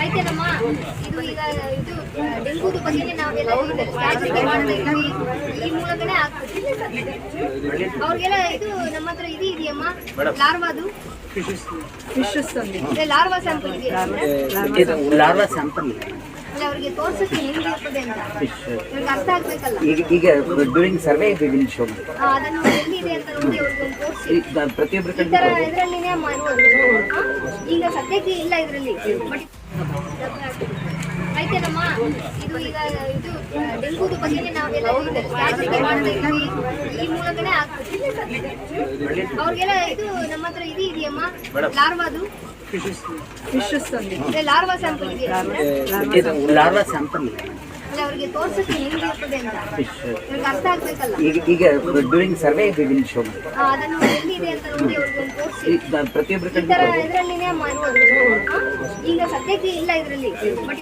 ಆಯ್ತೇನಮ್ಮ? ಇದು ಈಗ ಇದು ಡೆಂಗೂದು ಬಗ್ಗೆನೇ ನಾವೆಲ್ಲ ಜಾಗೃತಿ ಮಾಡ್ತಾ ಇದ್ದೀವಿ. ಈ ಮೂಲಕನೇ ಆಗ್ತದೆ. ಅವ್ರಿಗೆಲ್ಲ ಇದು ನಮ್ಮ ಹತ್ರ ಇದು ಇದೆಯಮ್ಮ? ಲಾರ್ವಾದು? ಲಾರ್ವಾ ಸ್ಯಾಂಪಲ್ ಇದೆಯಾ? ಇದು ಲಾರ್ವಾ ಸ್ಯಾಂಪಲ್ ಅಲ್ಲ ಅವ್ರಿಗೆ ತೋರ್ಸಕ್ಕೆ ಹೆಂಗಿರ್ತದೆ ಅಂತ. ಇವ್ರಿಗೆ ಅರ್ಥ ಆಗ್ಬೇಕಲ್ಲ. ಈಗ ಈಗ ಡ್ಯೂರಿಂಗ್ ಸರ್ವೆ ವಿಲ್ ಶೋ ಆ, ಅದನ್ನು ಎಲ್ಲಿದೆ ಅಂತ ನೋಡಿ ಅವ್ರಿಗೆ ಒಂದು ತೋರಿಸಿ ಪ್ರತಿಯೊಬ್ಬರ ಈ ತರ ಇದರಲ್ಲಿನೇ ಮಾಡಿರೋದು ಹಾ? ಈಗ ಸದ್ಯಕ್ಕೆ ಇಲ್ಲ ಇದರಲ್ಲಿ ಬಟ್ ಆಯ್ತೇನಮ್ಮ ಇದು ಈಗ ಇದು ಡೆಂಗೂದು ಬಗ್ಗೆನೇ ನಾವೆಲ್ಲ ಜಾಗೃತಿ ಮಾಡ್ತಾ ಇದ್ದೀವಿ. ಈ ಮೂಲಕನೇ ಆಗ್ತದೆ. ಅವ್ರಿಗೆಲ್ಲ ಇದು ನಮ್ಮ ಹತ್ರ ಇದು ಇದೆಯಮ್ಮ? ಲಾರ್ವಾದು. ಲಾರ್ವಾ ಸ್ಯಾಂಪಲ್ ಇದೆಯಾ? ಲಾರ್ವಾ ಸ್ಯಾಂಪಲ್ ಅಲ್ಲ ಅವ್ರಿಗೆ ತೋರ್ಸಕ್ಕೆ ಹೆಂಗಿರ್ತದೆ ಅಂತ. ಇವ್ರಿಗೆ ಅರ್ಥ ಆಗ್ಬೇಕಲ್ಲ. ಈಗ ಈಗ during survey we will show ಆ, ಅದನ್ನು ಎಲ್ಲಿದೆ ಅಂತ ನೋಡಿ ಅವ್ರಿಗೆ ಒಂದು ತೋರಿಸಿ. ಪ್ರತಿಯೊಬ್ಬರ? ಈಗ ಸದ್ಯಕ್ಕೆ ಇಲ್ಲ ಇದರಲ್ಲಿ. ಬಟ್